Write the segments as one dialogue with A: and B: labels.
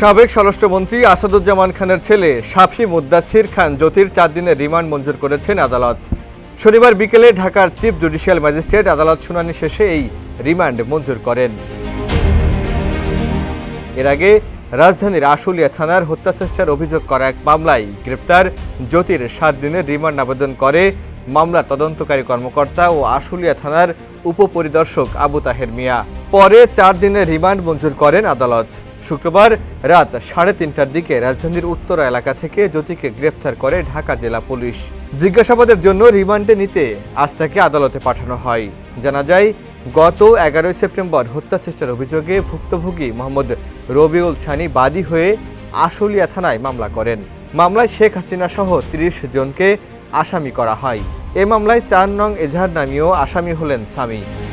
A: সাবেক স্বরাষ্ট্রমন্ত্রী আসাদুজ্জামান খানের ছেলে সাফি মুদ্দাসির খান জ্যোতির চার দিনের রিমান্ড মঞ্জুর করেছেন আদালত। শনিবার বিকেলে ঢাকার চিফ জুডিশিয়াল ম্যাজিস্ট্রেট আদালত শুনানি শেষে এই রিমান্ড মঞ্জুর করেন। এর আগে রাজধানীর আশুলিয়া থানার হত্যাচেষ্টার অভিযোগ করা এক মামলায় গ্রেপ্তার জ্যোতির সাত দিনের রিমান্ড আবেদন করে মামলার তদন্তকারী কর্মকর্তা ও আশুলিয়া থানার উপপরিদর্শক আবু তাহের মিয়া। পরে চার দিনের রিমান্ড মঞ্জুর করেন আদালত। শুক্রবার রাত সাড়ে তিনটার দিকে রাজধানীর উত্তরা এলাকা থেকে জ্যোতিকে গ্রেফতার করে ঢাকা জেলা পুলিশ। জিজ্ঞাসাবাদের জন্য রিমান্ডে নিতে আজ তাকে আদালতে পাঠানো হয়। জানা যায়, গত এগারোই সেপ্টেম্বর হত্যাচেষ্টার অভিযোগে ভুক্তভোগী মোহাম্মদ রবিউল ছানি বাদী হয়ে আশুলিয়া থানায় মামলা করেন। মামলায় শেখ হাসিনা সহ তিরিশ জনকে আসামি করা হয়। এ মামলায় চার নং এজাহার নামীয় আসামি হলেন স্বামী।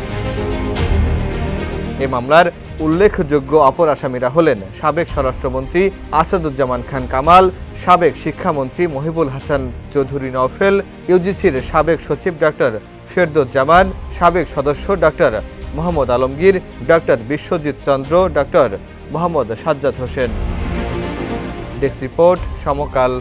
A: এ মামলার উল্লেখযোগ্য অপর আসামিরা হলেন সাবেক স্বরাষ্ট্রমন্ত্রী আসাদুজ্জামান খান কামাল, সাবেক শিক্ষামন্ত্রী মহিবুল হাসান চৌধুরী নওফেল, ইউজিসির সাবেক সচিব ডক্টর ফেরদুজ্জামান সাবেক সদস্য doctor Mohammad Alamgir doctor Biswajit Chandra doctor Mohammad Sajjad Hossain. Desk report Samakal.